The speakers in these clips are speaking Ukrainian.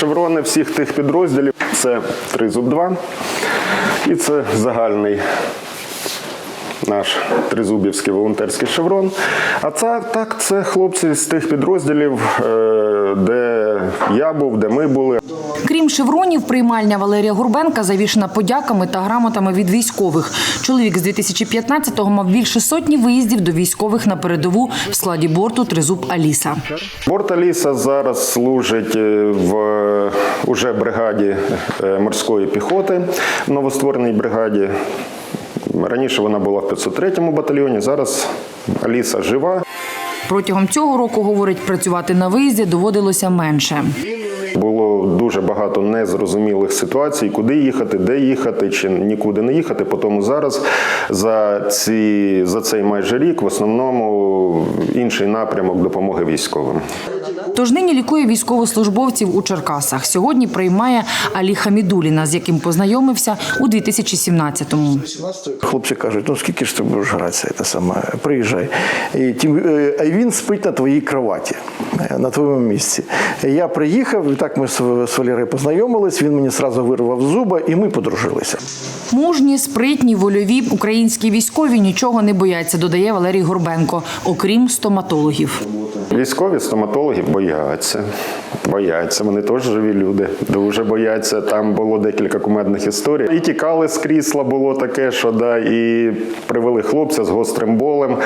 Шеврони всіх тих підрозділів це Тризуб 2 і це загальний наш тризубівський волонтерський шеврон. А це так, це хлопці з тих підрозділів, е, де я був, де ми були. Шевронів, приймальня Валерія Гурбенка завішена подяками та грамотами від військових. Чоловік з 2015-го мав більше сотні виїздів до військових на передову в складі борту Тризуб Аліса. Борт Аліса зараз служить е, в е, уже бригаді е, морської піхоти, новоствореній бригаді. Раніше вона була в 503-му батальйоні, зараз Аліса жива. Протягом цього року, говорить, працювати на виїзді доводилося менше. Дуже багато незрозумілих ситуацій, куди їхати, де їхати, чи нікуди не їхати. Тому зараз за, ці, за цей майже рік в основному інший напрямок допомоги військовим. Тож нині лікує військовослужбовців у Черкасах. Сьогодні приймає Алі Хамідуліна, з яким познайомився у 2017-му. Хлопці кажуть, ну скільки ж ти будеш гратися, це саме, приїжджай. І тим, е, а він спить на твоїй кроваті, е, на твоєму місці. Я приїхав, і так ми з з познайомились, він мені одразу вирвав зуба, і ми подружилися. Мужні, спритні, вольові українські військові нічого не бояться, додає Валерій Горбенко, окрім стоматологів. Військові стоматологи бояться. Бояться, вони теж живі люди. Дуже бояться. Там було декілька кумедних історій. І тікали з крісла, було таке, що да, і привели хлопця з гострим болем.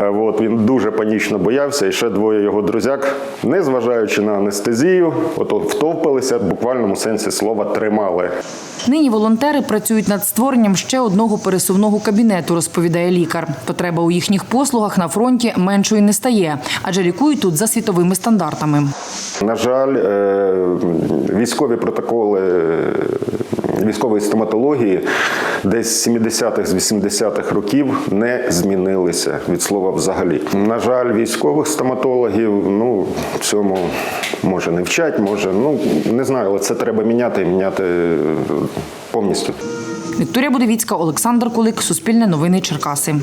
Е, От, він дуже панічно боявся, і ще двоє його друзяк, незважаючи на анестезію, от, от втовпилися, в буквальному сенсі слова тримали. Нині волонтери працюють над створенням ще одного пересувного кабінету, розповідає лікар. Потреба у їхніх послугах на фронті меншою не стає, адже лікують тут за світовими стандартами. На жаль, е, військові протоколи військової стоматології десь з 70-х, з 80-х років не змінилися від слова взагалі. На жаль, військових стоматологів ну цьому може не вчать, може, ну не знаю, але це треба міняти, міняти е, повністю. Вікторія Будовіцька, Олександр Кулик, Суспільне новини Черкаси.